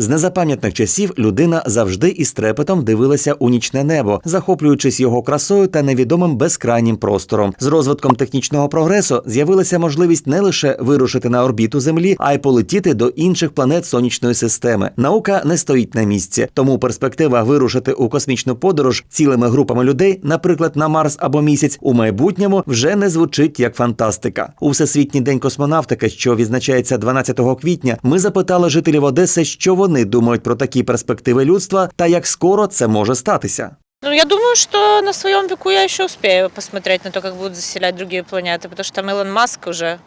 З незапам'ятних часів людина завжди із трепетом дивилася у нічне небо, захоплюючись його красою та невідомим безкрайнім простором. З розвитком технічного прогресу з'явилася можливість не лише вирушити на орбіту Землі, а й полетіти до інших планет сонячної системи. Наука не стоїть на місці, тому перспектива вирушити у космічну подорож цілими групами людей, наприклад, на Марс або місяць, у майбутньому вже не звучить як фантастика. У всесвітній день космонавтики, що відзначається 12 квітня, ми запитали жителів Одеси, що вони думають про такі перспективи людства та як скоро це може статися. Ну, я думаю, что на своем веку я еще успею посмотреть на то, как будут заселять другие планеты, потому что там Илон Маск уже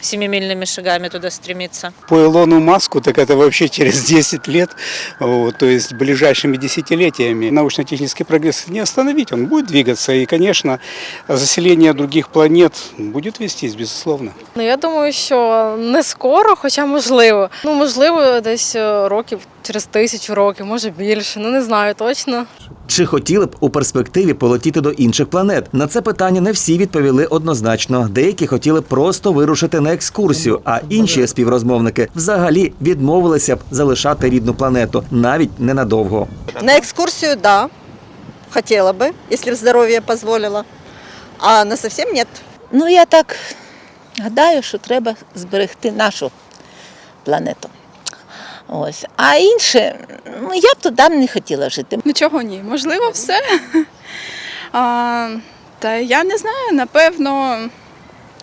семимильными шагами туда стремится. По Илону Маску, так это вообще через 10 лет, вот, то есть ближайшими десятилетиями. Научно-технический прогресс не остановить, он будет двигаться. И, конечно, заселение других планет будет вестись, безусловно. Ну я думаю, що не скоро, хоча можливо. Ну можливо, десь років через тисячу років, може більше. Ну не знаю точно. Чи хотіли б у перспективі полетіти до інших планет? На це питання не всі відповіли однозначно. Деякі хотіли просто вирушити на екскурсію, а інші співрозмовники взагалі відмовилися б залишати рідну планету навіть ненадовго. На экскурсию, да, хотела бы, если б здоровье позволило. А на совсем нет. Ну, я так гадаю, що треба зберегти нашу планету. Ось. А інше, ну я б туди не хотіла жити. Нічого ні. Можливо, все. А, та я не знаю, напевно,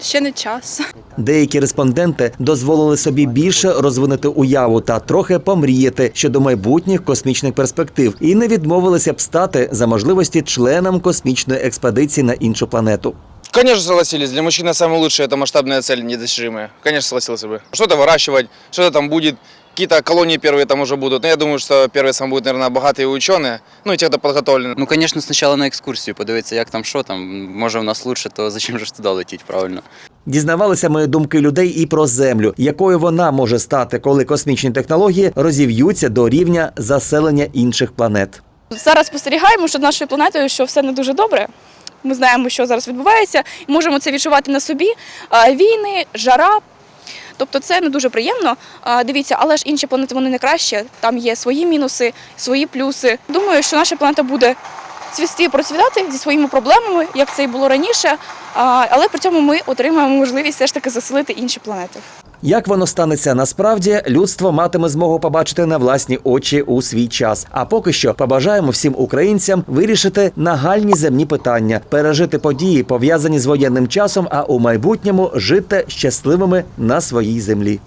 ще не час. Деякі респонденти дозволили собі більше розвинути уяву та трохи помріяти щодо майбутніх космічних перспектив і не відмовилися б стати за можливості членом космічної експедиції на іншу планету. Конечно, согласились. Для мужчины самое лучшее – это масштабная цель, недостижимая. Конечно, согласился бы. Что-то выращивать, что-то там будет. Какие-то колонии первые там уже будут. Но я думаю, что первые там будут, наверное, богатые ученые. Ну и те, кто подготовлены. Ну, звісно, спочатку на екскурсію подивитися, як там, що там. Може, в нас лучше, то зачем же ж туди летіти, правильно? Дізнавалися ми думки людей і про землю, якою вона може стати, коли космічні технології розів'ються до рівня заселення інших планет. Зараз спостерігаємо, що з нашою планетою що все не дуже добре. Ми знаємо, що зараз відбувається, і можемо це відчувати на собі. Війни, жара. Тобто це не дуже приємно. Дивіться, але ж інші планети вони не краще. Там є свої мінуси, свої плюси. Думаю, що наша планета буде цвісти і процвітати зі своїми проблемами, як це і було раніше. Але при цьому ми отримаємо можливість все ж таки заселити інші планети. Як воно станеться насправді, людство матиме змогу побачити на власні очі у свій час. А поки що побажаємо всім українцям вирішити нагальні земні питання, пережити події, пов'язані з воєнним часом, а у майбутньому жити щасливими на своїй землі.